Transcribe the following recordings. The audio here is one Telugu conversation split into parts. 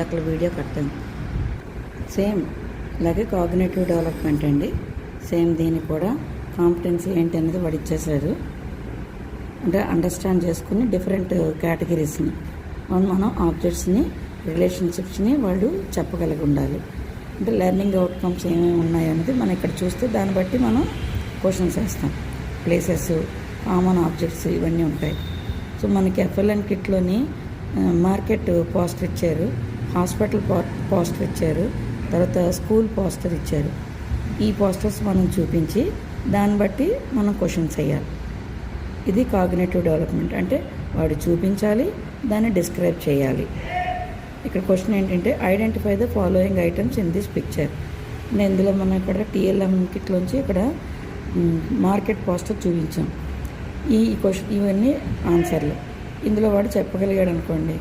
ఇందాక వీడియో కట్టాను సేమ్ అలాగే కాగ్నేటివ్ డెవలప్మెంట్ అండి. సేమ్ దీన్ని కూడా కాంపిటెన్సీ ఏంటి అనేది వాడు ఇచ్చేసారు అంటే అండర్స్టాండ్ చేసుకుని డిఫరెంట్ కేటగిరీస్ని మనం ఆబ్జెక్ట్స్ని రిలేషన్షిప్స్ని వాళ్ళు చెప్పగలిగి ఉండాలి. అంటే లెర్నింగ్ అవుట్కమ్స్ ఏమేమి ఉన్నాయనేది మనం ఇక్కడ చూస్తే దాన్ని బట్టి మనం క్వశ్చన్స్ వేస్తాం. ప్లేసెస్ కామన్ ఆబ్జెక్ట్స్ ఇవన్నీ ఉంటాయి. సో మనకి ఎఫ్ఎల్ఎన్ కిట్లోని మార్కెట్ పోస్టర్ ఇచ్చారు. హాస్పిటల్ పోస్టర్ ఇచ్చారు. తర్వాత స్కూల్ పోస్టర్ ఇచ్చారు. ఈ పోస్టర్స్ మనం చూపించి దాన్ని బట్టి మనం క్వశ్చన్స్ వేయాలి. ఇది కాగ్నేటివ్ డెవలప్మెంట్. అంటే వాడు చూపించాలి దాన్ని డిస్క్రైబ్ చేయాలి. ఇక్కడ క్వశ్చన్ ఏంటంటే identify the following items in this picture. నేను ఇందులో మనం ఇక్కడ టీఎల్ఎం కిట్లోంచి ఇక్కడ మార్కెట్ పోస్టర్ చూపించాం. ఈ క్వశ్చన్ ఇవన్నీ ఆన్సర్లు. ఇందులో వాడు చెప్పగలిగాడు అనుకోండి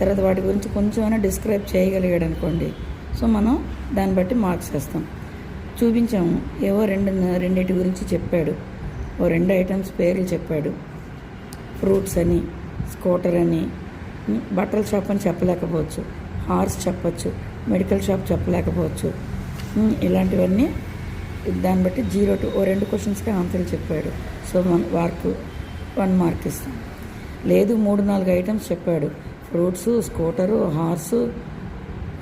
తర్వాత వాటి గురించి కొంచెమైనా డిస్క్రైబ్ చేయగలిగాడు అనుకోండి సో మనం దాన్ని బట్టి మార్క్స్ వేస్తాం. చూపించాము. ఏవో రెండు రెండింటి గురించి చెప్పాడు. ఓ రెండు ఐటమ్స్ పేర్లు చెప్పాడు. ఫ్రూట్స్ అని స్కూటర్ అని బట్టల షాప్ అని చెప్పలేకపోవచ్చు. హార్స్ చెప్పచ్చు మెడికల్ షాప్ చెప్పలేకపోవచ్చు. ఇలాంటివన్నీ దాన్ని బట్టి జీరో టు ఓ రెండు క్వశ్చన్స్కి ఆన్సర్లు చెప్పాడు. సో మన మార్క్ వన్ మార్క్ ఇస్తాం. లేదు మూడు నాలుగు ఐటమ్స్ చెప్పాడు. ఫ్రూట్స్ స్కూటరు హార్సు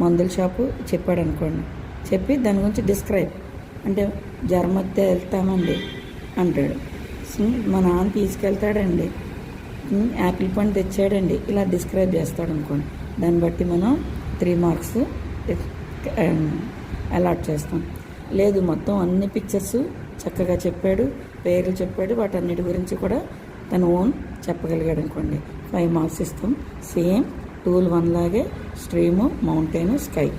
మందుల షాపు చెప్పాడు అనుకోండి చెప్పి దాని గురించి డిస్క్రైబ్. అంటే జ్వరం వస్తే వెళ్తామండి అంటాడు. మా నాన్న తీసుకెళ్తాడండి. యాపిల్ పండు తెచ్చాడండి. ఇలా డిస్క్రైబ్ చేస్తాడు అనుకోండి దాన్ని బట్టి మనం త్రీ మార్క్స్ అలాట్ చేస్తాం. లేదు మొత్తం అన్ని పిక్చర్స్ చక్కగా చెప్పాడు పేర్లు చెప్పాడు వాటన్నిటి గురించి కూడా తన ఓన్ చెప్పగలిగాడు అనుకోండి ఫైవ్ మార్క్స్ ఇస్తాం. సేమ్ టూల్ వన్ లాగే స్ట్రీము మౌంటైన్ స్కై.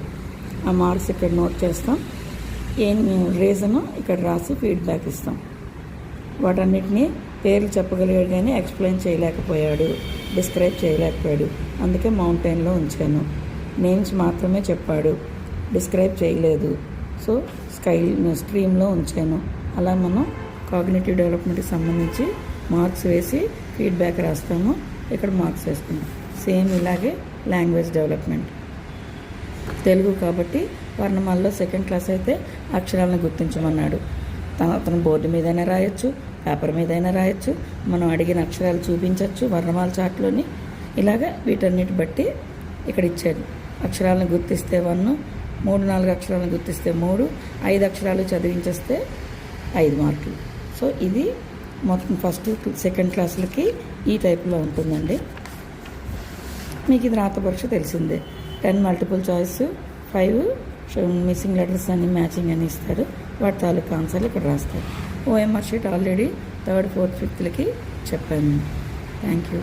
ఆ మార్క్స్ ఇక్కడ నోట్ చేస్తాం. ఏం రీజను ఇక్కడ రాసి ఫీడ్బ్యాక్ ఇస్తాం. వాటన్నిటినీ పేర్లు చెప్పగలిగాడు కానీ ఎక్స్ప్లెయిన్ చేయలేకపోయాడు డిస్క్రైబ్ చేయలేకపోయాడు. అందుకే మౌంటైన్లో ఉంచాను. నేమ్స్ మాత్రమే చెప్పాడు డిస్క్రైబ్ చేయలేదు. సో స్కై స్ట్రీమ్లో ఉంచాను. అలా మనం కాగ్నేటివ్ డెవలప్మెంట్కి సంబంధించి మార్క్స్ వేసి ఫీడ్బ్యాక్ రాస్తాము. ఇక్కడ మార్క్స్ వేసుకున్నాం. సేమ్ ఇలాగే లాంగ్వేజ్ డెవలప్మెంట్ తెలుగు కాబట్టి వర్ణమాలలో సెకండ్ క్లాస్ అయితే అక్షరాలను గుర్తించమన్నాడు. తన అతను బోర్డు మీదైనా రాయొచ్చు పేపర్ మీదైనా రాయొచ్చు మనం అడిగిన అక్షరాలు చూపించవచ్చు వర్ణమాల చాట్లోని ఇలాగ వీటన్నిటి బట్టి ఇక్కడ ఇచ్చాడు అక్షరాలను గుర్తిస్తే వన్ మూడు నాలుగు అక్షరాలను గుర్తిస్తే మూడు ఐదు అక్షరాలు చదివించేస్తే ఐదు మార్కులు. సో ఇది మొత్తం ఫస్ట్ సెకండ్ క్లాసులకి ఈ టైప్లో ఉంటుందండి. మీకు ఇది రాత పరీక్ష తెలిసిందే. Ten multiple choice five missing letters అన్ని మ్యాచింగ్ అని ఇస్తారు. వాటి తాలూకు ఆన్సర్లు ఇక్కడ రాస్తారు. OMR sheet already third fourth ఫిఫ్త్లకి చెప్పాను. Thank you